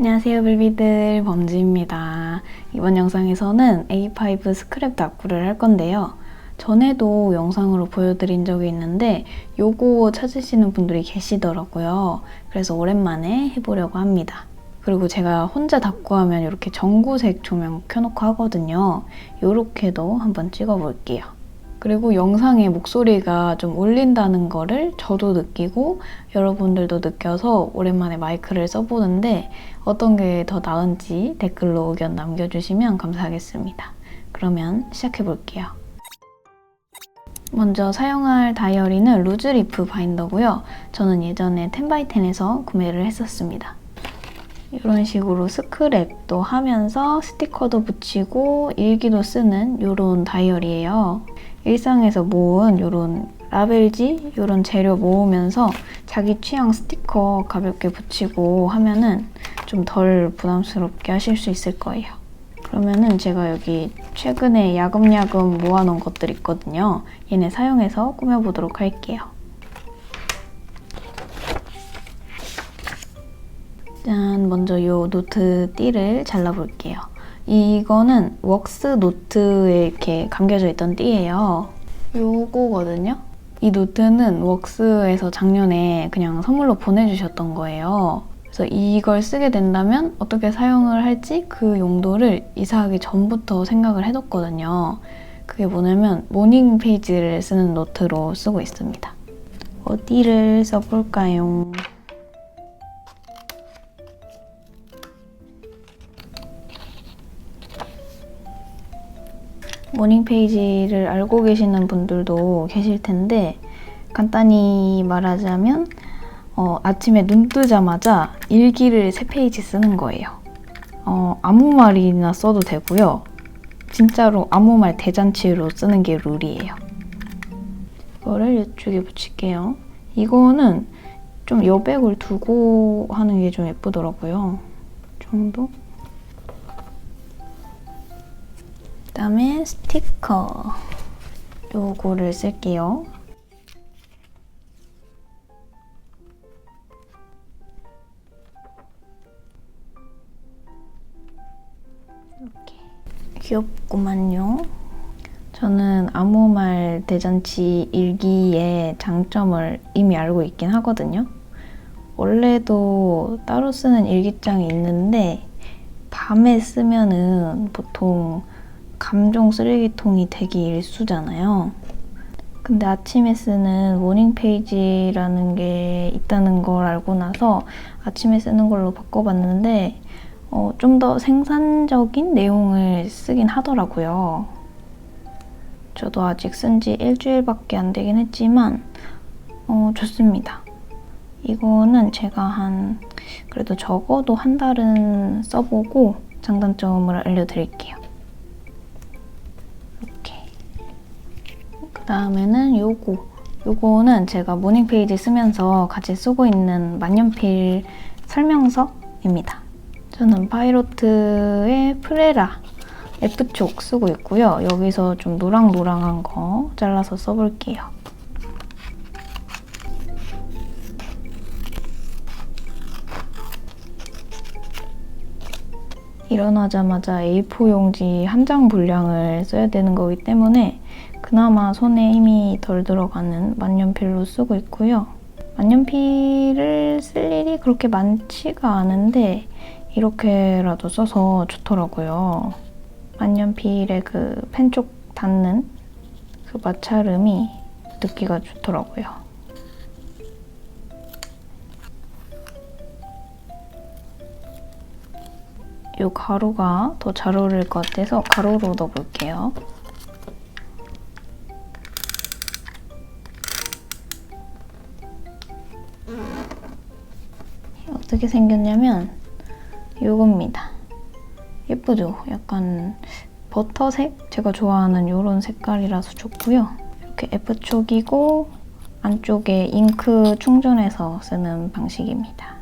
안녕하세요 빌비들 범지입니다. 이번 영상에서는 A5 스크랩 다꾸를 할 건데요. 전에도 영상으로 보여드린 적이 있는데 요거 찾으시는 분들이 계시더라고요. 그래서 오랜만에 해보려고 합니다. 그리고 제가 혼자 다꾸하면 이렇게 전구색 조명 켜놓고 하거든요. 요렇게도 한번 찍어볼게요. 그리고 영상에 목소리가 좀 울린다는 거를 저도 느끼고 여러분들도 느껴서 오랜만에 마이크를 써보는데 어떤 게 더 나은지 댓글로 의견 남겨주시면 감사하겠습니다. 그러면 시작해 볼게요. 먼저 사용할 다이어리는 루즈리프 바인더고요. 저는 예전에 10x10에서 구매를 했었습니다. 이런 식으로 스크랩도 하면서 스티커도 붙이고 일기도 쓰는 이런 다이어리예요. 일상에서 모은 이런 라벨지 이런 재료 모으면서 자기 취향 스티커 가볍게 붙이고 하면은 좀 덜 부담스럽게 하실 수 있을 거예요. 그러면은 제가 여기 최근에 야금야금 모아놓은 것들 있거든요. 얘네 사용해서 꾸며보도록 할게요. 짠, 먼저 이 노트 띠를 잘라볼게요. 이거는 웍스 노트에 이렇게 감겨져 있던 띠예요. 요거거든요. 이 노트는 웍스에서 작년에 그냥 선물로 보내주셨던 거예요. 그래서 이걸 쓰게 된다면 어떻게 사용을 할지 그 용도를 이사하기 전부터 생각을 해뒀거든요. 그게 뭐냐면 모닝 페이지를 쓰는 노트로 쓰고 있습니다. 어디를 써볼까요? 모닝 페이지를 알고 계시는 분들도 계실 텐데 간단히 말하자면 어, 아침에 눈 뜨자마자 일기를 세 페이지 쓰는 거예요. 어, 아무 말이나 써도 되고요. 진짜로 아무 말 대잔치로 쓰는 게 룰이에요. 이거를 이쪽에 붙일게요. 이거는 좀 여백을 두고 하는 게 좀 예쁘더라고요. 정도? 그 다음에 스티커 요거를 쓸게요. 이렇게 귀엽구만요. 저는 아무 말 대잔치 일기의 장점을 이미 알고 있긴 하거든요. 원래도 따로 쓰는 일기장이 있는데 밤에 쓰면은 보통 감정 쓰레기통이 되기 일수잖아요. 근데 아침에 쓰는 모닝 페이지라는 게 있다는 걸 알고 나서 아침에 쓰는 걸로 바꿔봤는데 어, 좀 더 생산적인 내용을 쓰긴 하더라고요. 저도 아직 쓴 지 일주일밖에 안 되긴 했지만 어, 좋습니다. 이거는 제가 한 그래도 적어도 한 달은 써보고 장단점을 알려드릴게요. 그 다음에는 요거. 요거는 제가 모닝 페이지 쓰면서 같이 쓰고 있는 만년필 설명서입니다. 저는 파이로트의 프레라 F촉 쓰고 있고요. 여기서 좀 노랑노랑한 거 잘라서 써볼게요. 일어나자마자 A4 용지 한 장 분량을 써야 되는 거기 때문에 그나마 손에 힘이 덜 들어가는 만년필로 쓰고 있고요. 만년필을 쓸 일이 그렇게 많지가 않은데 이렇게라도 써서 좋더라고요. 만년필의 그 펜 쪽 닿는 그 마찰음이 듣기가 좋더라고요. 이 가루가 더 잘 어울릴 것 같아서 가루로 넣어볼게요. 어떻게 생겼냐면 이겁니다. 예쁘죠? 약간 버터색? 제가 좋아하는 이런 색깔이라서 좋고요. 이렇게 F촉이고 안쪽에 잉크 충전해서 쓰는 방식입니다.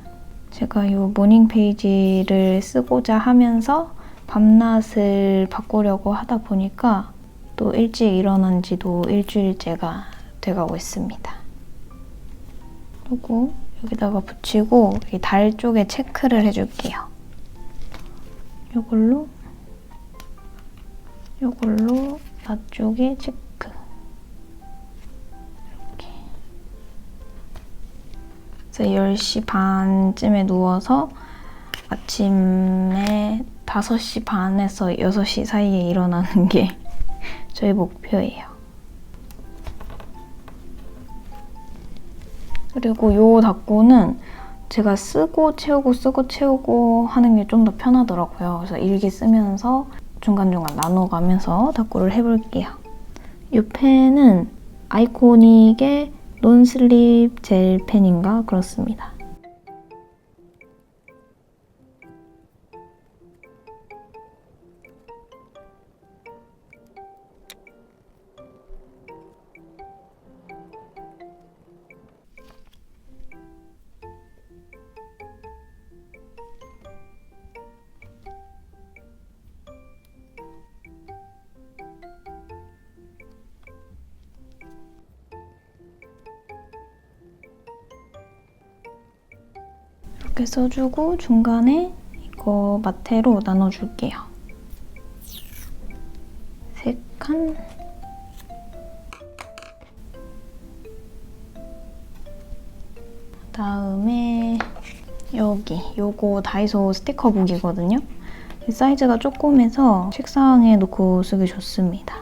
제가 이 모닝 페이지를 쓰고자 하면서 밤낮을 바꾸려고 하다 보니까 또 일찍 일어난 지도 일주일째가 돼가고 있습니다. 그리고 여기다가 붙이고 달 쪽에 체크를 해줄게요. 요걸로 요걸로 나 쪽에 체크 이렇게 그래서 10시 반쯤에 누워서 아침에 5시 반에서 6시 사이에 일어나는 게 저희 목표예요. 그리고 요 닦고는 제가 쓰고 채우고 쓰고 채우고 하는 게 좀 더 편하더라고요. 그래서 일기 쓰면서 중간중간 나눠가면서 닦고를 해볼게요. 이 펜은 아이코닉의 논슬립 젤 펜인가 그렇습니다. 써주고 중간에 이거 마테로 나눠줄게요. 세 칸. 그다음에 여기 요거 다이소 스티커북이거든요. 사이즈가 조그매서 책상에 놓고 쓰기 좋습니다.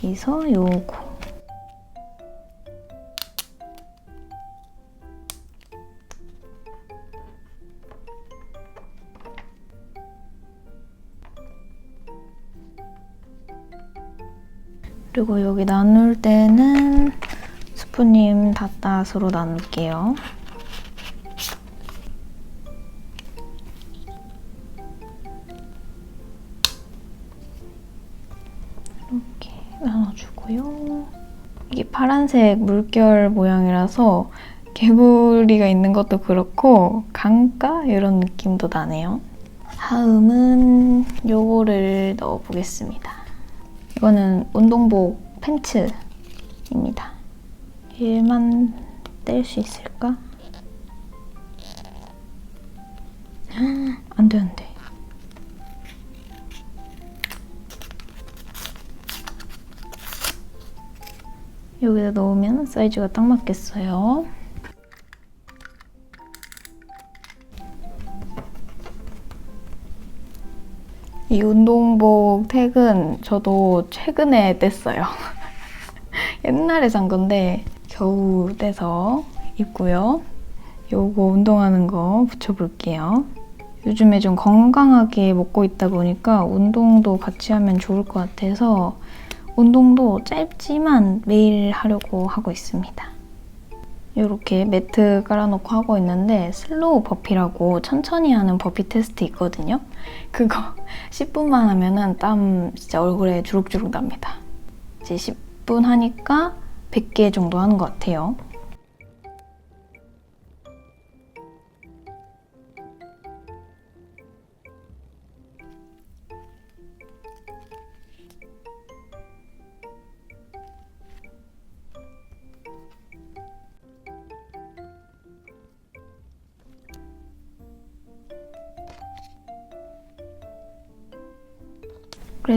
그래서 요거 그리고 여기 나눌 때는 스프님 닷닷으로 나눌게요. 이렇게 나눠주고요. 이게 파란색 물결 모양이라서 개구리가 있는 것도 그렇고 강가 이런 느낌도 나네요. 다음은 요거를 넣어보겠습니다. 이거는 운동복 팬츠입니다. 얘만 뗄 수 있을까? 안 돼, 안 돼. 여기다 넣으면 사이즈가 딱 맞겠어요. 이 운동복 택은 저도 최근에 뗐어요. 옛날에 산 건데 겨우 떼서 입고요. 요거 운동하는 거 붙여볼게요. 요즘에 좀 건강하게 먹고 있다 보니까 운동도 같이 하면 좋을 것 같아서 운동도 짧지만 매일 하려고 하고 있습니다. 이렇게 매트 깔아놓고 하고 있는데 슬로우 버피라고 천천히 하는 버피 테스트 있거든요. 그거 10분만 하면은 땀 진짜 얼굴에 주룩주룩 납니다. 이제 10분 하니까 100개 정도 하는 것 같아요.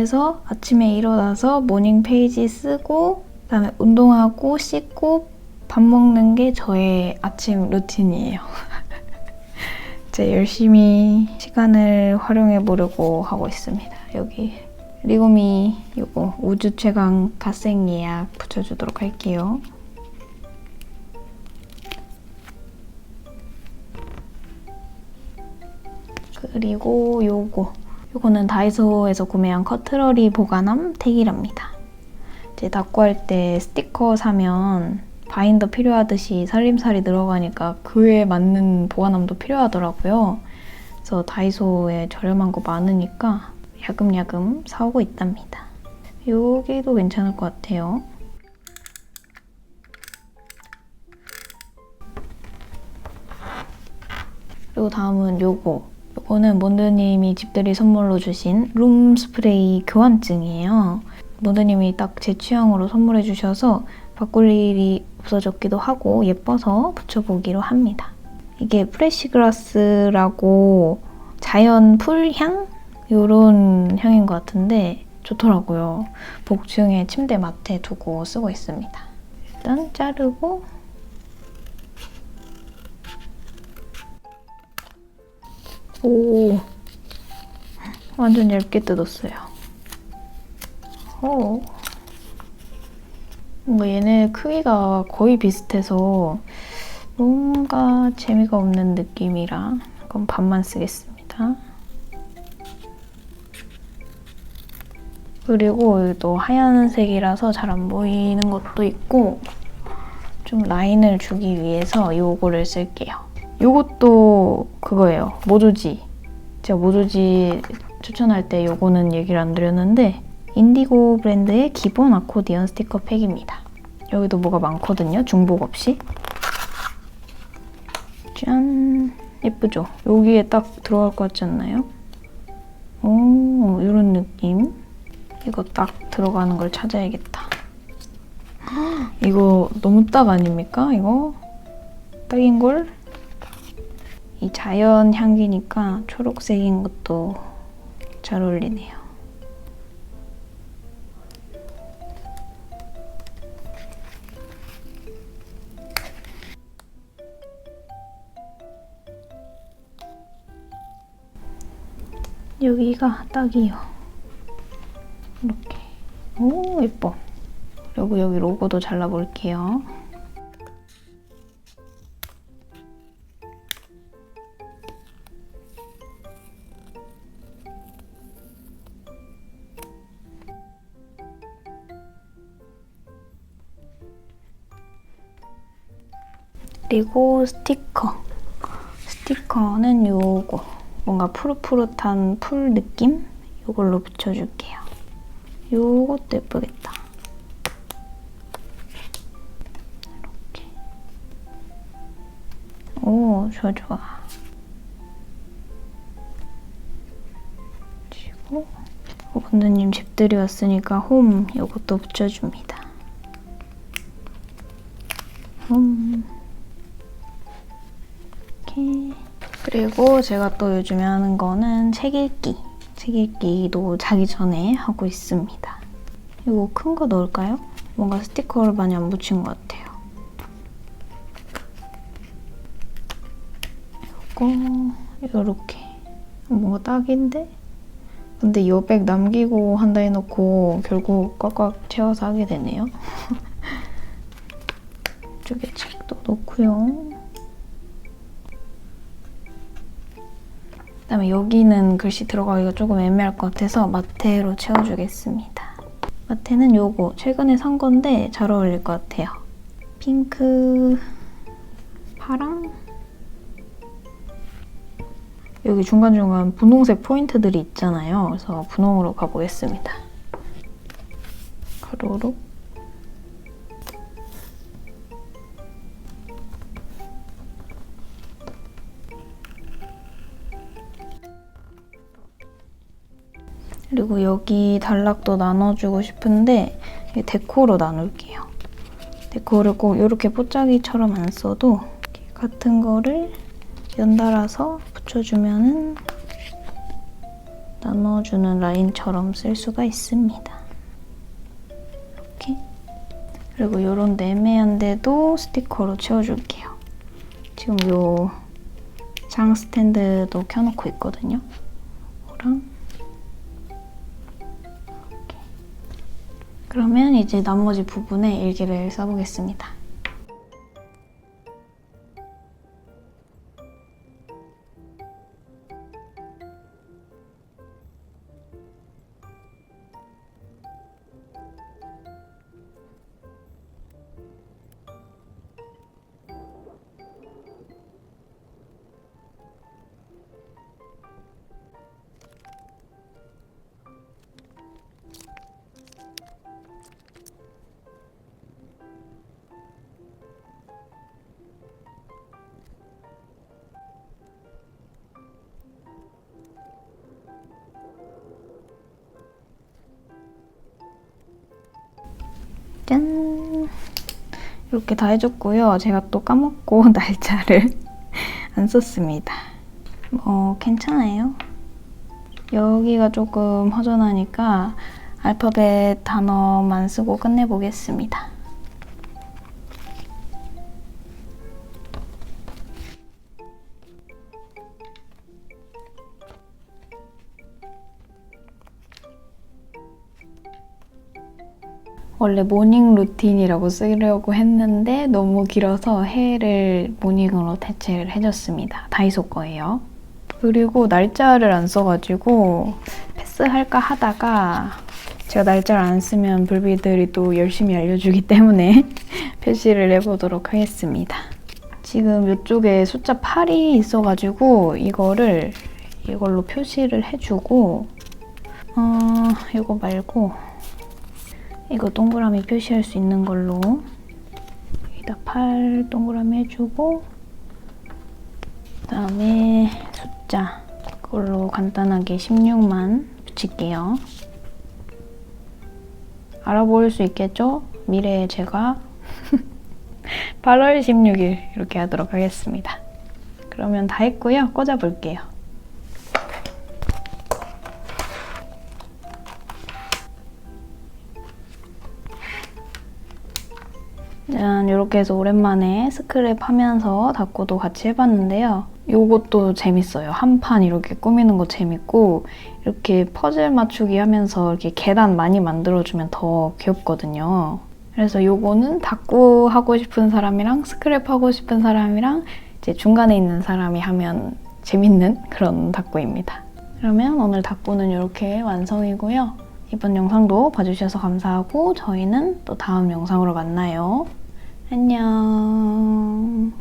그래서 아침에 일어나서 모닝 페이지 쓰고 그다음에 운동하고 씻고 밥 먹는 게 저의 아침 루틴이에요. 이제 열심히 시간을 활용해 보려고 하고 있습니다. 여기 리고미 이거 우주 최강 갓생 예약 붙여주도록 할게요. 그리고 요거 요거는 다이소에서 구매한 커트러리 보관함 택이랍니다. 이제 닦고 할 때 스티커 사면 바인더 필요하듯이 살림살이 들어가니까 그에 맞는 보관함도 필요하더라고요. 그래서 다이소에 저렴한 거 많으니까 야금야금 사오고 있답니다. 여기도 괜찮을 것 같아요. 그리고 다음은 요거. 요거는 몬드님이 집들이 선물로 주신 룸 스프레이 교환증이에요. 몬드님이 딱 제 취향으로 선물해 주셔서 바꿀 일이 없어졌기도 하고 예뻐서 붙여보기로 합니다. 이게 프레시 그라스라고 자연 풀향? 요런 향인 것 같은데 좋더라고요. 복층에 침대 맡에 두고 쓰고 있습니다. 일단 자르고 오 완전 얇게 뜯었어요. 오 뭔가 얘네 크기가 거의 비슷해서 뭔가 재미가 없는 느낌이라 그럼 반만 쓰겠습니다. 그리고 또 하얀색이라서 잘 안 보이는 것도 있고 좀 라인을 주기 위해서 요거를 쓸게요. 요것도 그거예요. 모조지. 제가 모조지 추천할 때 요거는 얘기를 안 드렸는데 인디고 브랜드의 기본 아코디언 스티커 팩입니다. 여기도 뭐가 많거든요. 중복 없이. 짠! 예쁘죠? 여기에 딱 들어갈 것 같지 않나요? 오, 이런 느낌. 이거 딱 들어가는 걸 찾아야겠다. 이거 너무 딱 아닙니까? 이거 딱인 걸. 이 자연 향기니까 초록색인 것도 잘 어울리네요. 여기가 딱이요. 이렇게. 오, 예뻐. 그리고 여기 로고도 잘라볼게요. 그리고 스티커. 스티커는 요거. 뭔가 푸릇푸릇한 풀 느낌? 이걸로 붙여줄게요. 요것도 예쁘겠다. 이렇게. 오, 좋아, 좋아. 그리고 오분드님 집들이 왔으니까 홈 요것도 붙여줍니다. 홈. 그리고 제가 또 요즘에 하는 거는 책 읽기. 책 읽기도 자기 전에 하고 있습니다. 이거 큰 거 넣을까요? 뭔가 스티커를 많이 안 붙인 것 같아요. 이거 이렇게 뭔가 딱인데? 근데 여백 남기고 한다 해놓고 결국 꽉꽉 채워서 하게 되네요. 이쪽에 책도 넣고요. 그다음에 여기는 글씨 들어가기가 조금 애매할 것 같아서 마테로 채워주겠습니다. 마테는 요거 최근에 산 건데 잘 어울릴 것 같아요. 핑크, 파랑, 여기 중간중간 분홍색 포인트들이 있잖아요. 그래서 분홍으로 가보겠습니다. 가로로 그리고 여기 단락도 나눠주고 싶은데 데코로 나눌게요. 데코를 꼭 이렇게 뽀짝이처럼 안 써도 같은 거를 연달아서 붙여주면은 나눠주는 라인처럼 쓸 수가 있습니다. 이렇게 그리고 이런 애매한 데도 스티커로 채워줄게요. 지금 요 장 스탠드도 켜놓고 있거든요. 이거랑 그러면 이제 나머지 부분에 일기를 써보겠습니다. 이렇게 다 해줬고요. 제가 또 까먹고 날짜를 안 썼습니다. 뭐 괜찮아요. 여기가 조금 허전하니까 알파벳 단어만 쓰고 끝내보겠습니다. 원래 모닝 루틴이라고 쓰려고 했는데 너무 길어서 해를 모닝으로 대체를 해줬습니다. 다이소 거예요. 그리고 날짜를 안 써가지고 패스할까 하다가 제가 날짜를 안 쓰면 불비들이 또 열심히 알려주기 때문에 표시를 해보도록 하겠습니다. 지금 이쪽에 숫자 8이 있어가지고 이거를 이걸로 표시를 해주고 어, 이거 말고 이거 동그라미 표시할 수 있는 걸로 여기다 8 동그라미 해주고 그 다음에 숫자 그걸로 간단하게 16만 붙일게요. 알아볼 수 있겠죠? 미래의 제가 8월 16일 이렇게 하도록 하겠습니다. 그러면 다 했고요. 꽂아볼게요. 짠, 이렇게 해서 오랜만에 스크랩 하면서 닦고도 같이 해봤는데요. 요것도 재밌어요. 한 판 이렇게 꾸미는 거 재밌고 이렇게 퍼즐 맞추기 하면서 이렇게 계단 많이 만들어주면 더 귀엽거든요. 그래서 요거는 닦고 하고 싶은 사람이랑 스크랩 하고 싶은 사람이랑 이제 중간에 있는 사람이 하면 재밌는 그런 닦고입니다. 그러면 오늘 닦고는 이렇게 완성이고요. 이번 영상도 봐주셔서 감사하고 저희는 또 다음 영상으로 만나요. 안녕.